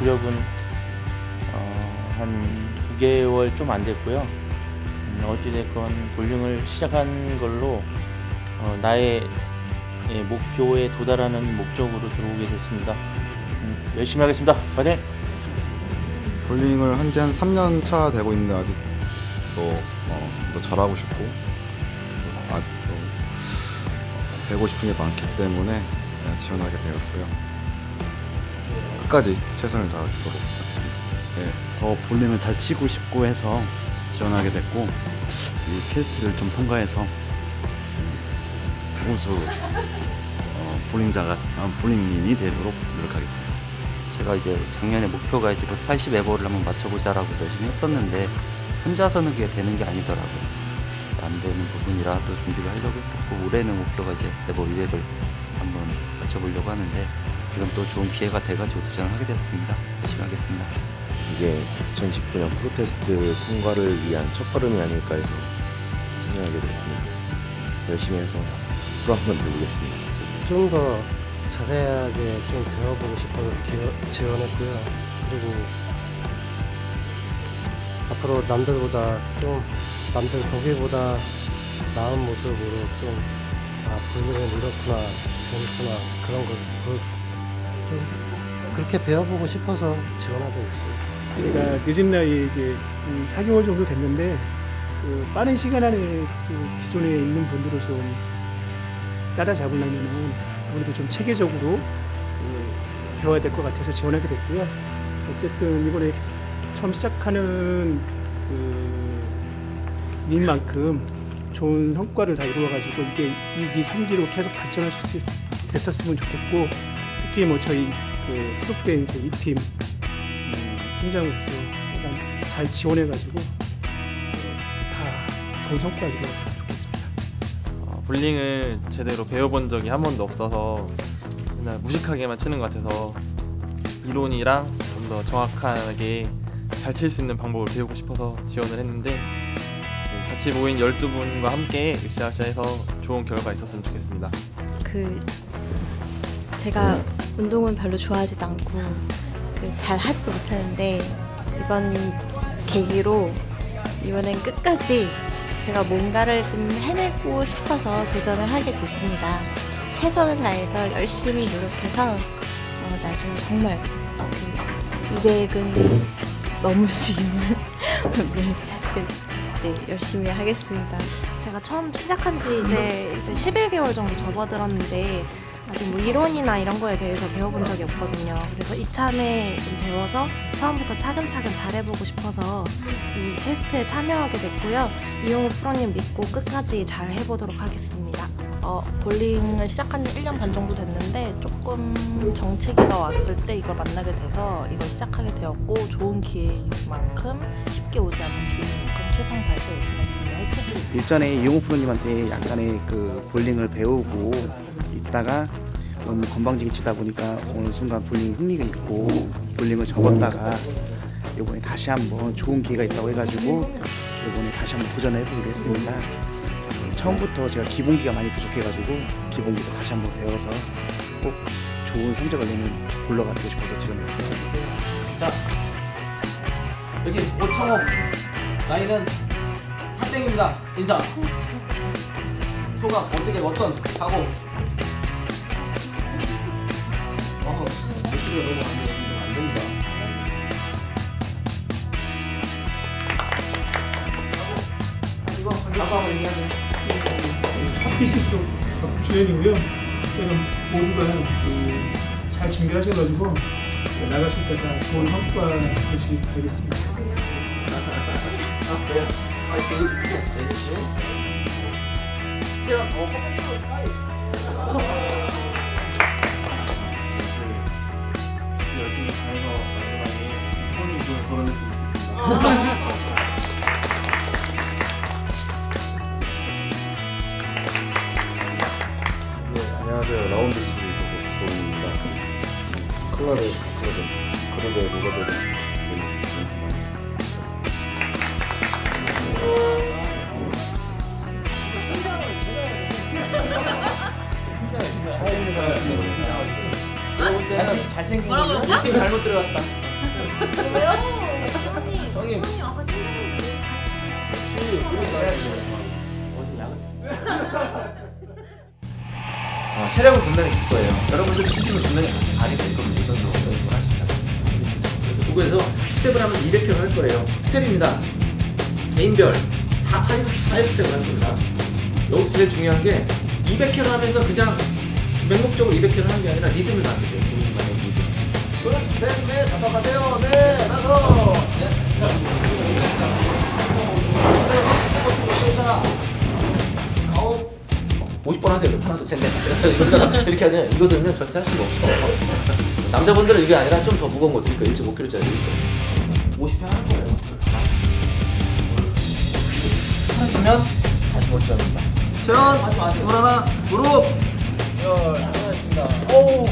구력은 어, 한 9개월 좀 안 됐고요. 음, 어찌됐건 볼링을 시작한 걸로 어, 나의 예, 목표에 도달하는 목적으로 들어오게 됐습니다. 음, 열심히 하겠습니다. 파이팅! 볼링을 한 지 한 3년 차 되고 있는데 아직 또, 어, 더 잘하고 싶고 아직도 어, 배우고 싶은 게 많기 때문에 네, 지원하게 되었고요. 끝까지 최선을 다하도록 하겠습니다. 네, 더 볼링을 잘 치고 싶고 해서 지원하게 됐고 이 퀘스트를 좀 통과해서 우수 어, 볼링자가 어, 볼링민이 되도록 노력하겠습니다. 제가 이제 작년에 목표가 이제 180 에버를 한번 맞춰보자라고 열심히 했었는데 혼자서는 그게 되는 게 아니더라고요. 안 되는 부분이라 또 준비를 하려고 했었고 올해는 목표가 이제 에버 200을 한번 맞춰보려고 하는데 이건 또 좋은 기회가 돼가지고 도전을 하게 됐습니다. 열심히 하겠습니다. 이게 2019년 프로테스트 통과를 위한 첫걸음이 아닐까 해서 참여하게 됐습니다. 열심히 해서 프로 한번 돌리겠습니다. 좀 더 자세하게 좀 배워보고 싶어서 기어- 지원했고요. 그리고 앞으로 남들보다 좀 남들 보기보다 나은 모습으로 좀 아, 볼링은 이렇구나, 재밌구나 그런 걸 보여주고 좀 그렇게 배워보고 싶어서 지원하게 됐습니다. 제가 늦은 나이에 이제 한 4개월 정도 됐는데 그 빠른 시간 안에 그 기존에 있는 분들을 좀 따라잡으려면은 아무래도 좀 체계적으로 그 배워야 될 것 같아서 지원하게 됐고요. 어쨌든 이번에 처음 시작하는 그 민만큼 좋은 성과를 다 이루어가지고 이게 2기, 3기로 계속 발전할 수 있- 됐었으면 좋겠고 특히 뭐 저희 그 소속된 이제 이팀 음, 팀장으로서 일단 잘 지원해가지고 어, 다 좋은 성과 이루었으면 좋겠습니다. 어, 볼링을 제대로 배워본 적이 한 번도 없어서 맨날 무식하게만 치는 것 같아서 이론이랑 좀 더 정확하게 잘 칠 수 있는 방법을 배우고 싶어서 지원을 했는데 그 같이 모인 12분과 함께 으쌰으쌰해서 좋은 결과 있었으면 좋겠습니다. 그 제가 운동은 별로 좋아하지도 않고 그잘 하지도 못하는데 이번 계기로 이번엔 끝까지 제가 뭔가를 좀 해내고 싶어서 도전을 하게 됐습니다. 최선을 다해서 열심히 노력해서 어, 나중에 정말 그 200은 넘을 수 있는 네, 그, 네, 열심히 하겠습니다. 제가 처음 시작한 지 이제, 이제 11개월 정도 접어들었는데 아직 뭐 이론이나 이런 거에 대해서 배워본 적이 없거든요. 그래서 이참에 좀 배워서 처음부터 차근차근 잘해보고 싶어서 이 캐스트에 참여하게 됐고요. 이용우 프로님 믿고 끝까지 잘 해보도록 하겠습니다. 어, 볼링을 시작한 지 1년 반 정도 됐는데 조금 정체기가 왔을 때 이걸 만나게 돼서 이걸 시작하게 되었고 좋은 기회인 만큼 쉽게 오지 않는 기회인 만큼 최선 다해서 열심히 하겠습니다. 일전에 이용호 프로님한테 약간의 그 볼링을 배우고 있다가 너무 건방지게 치다 보니까 어느 순간 볼링 흥미가 있고 볼링을 접었다가 이번에 다시 한번 좋은 기회가 있다고 해가지고 이번에 다시 한번 도전을 해보기로 했습니다. 처음부터 제가 기본기가 많이 부족해가지고 기본기도 다시 한번 배워서 꼭 좋은 성적을 내는 볼러가 되고 싶어서 지원했습니다. 자, 여기 오청호 나이는 3등입니다. 인사. 소감 어떻게 어떤 각오? 어, 목소리가 너무 안 됩니다. 안 됩니다. 이거 각오 얘기하세요. 핫피시 쪽 주연이고요. 저는 모두가 그 잘 준비하셔가지고 나갔을 때 다 좋은 성과 보시길 바라겠습니다. 아, 어, 열심히 잘해서 마지막에 스포닝을 걸어냈으면 좋겠습니다. 컬러를 바꾸거든. 그룹의 로고들은 잘생긴 거. 잘못 들어갔다. 형님. 어, 체력을 분명히 줄 거예요. 여러분들 수준을 분명히 발휘 될 겁니다. 이선도 연습을 하시면. 그래서 그거에서 스텝을 하면 200kg 할 거예요. 스텝입니다. 개인별 다 5, 5 스텝을 할 겁니다. 여기서 제일 중요한 게 200kg 하면서 그냥 맹목적으로 200kg 하는 게 아니라 리듬을 만드세요. 본인만의 리듬. 둘, 셋, 넷, 다섯 가세요. 네, 다섯. 네. 50번 하세요. 하나, 둘, 셋, 넷. 그래서 이렇게 하잖아요. 이거 들으면 절대 할 수가 없어. 남자분들은 이게 아니라 좀 더 무거운 거 드릴까? 1.5kg짜리. 50회 하는 거예요. 하시면 다시 원점입니다. 전, 하지 마세요. 하나, 무릎. 열, 하나였습니다. 오우.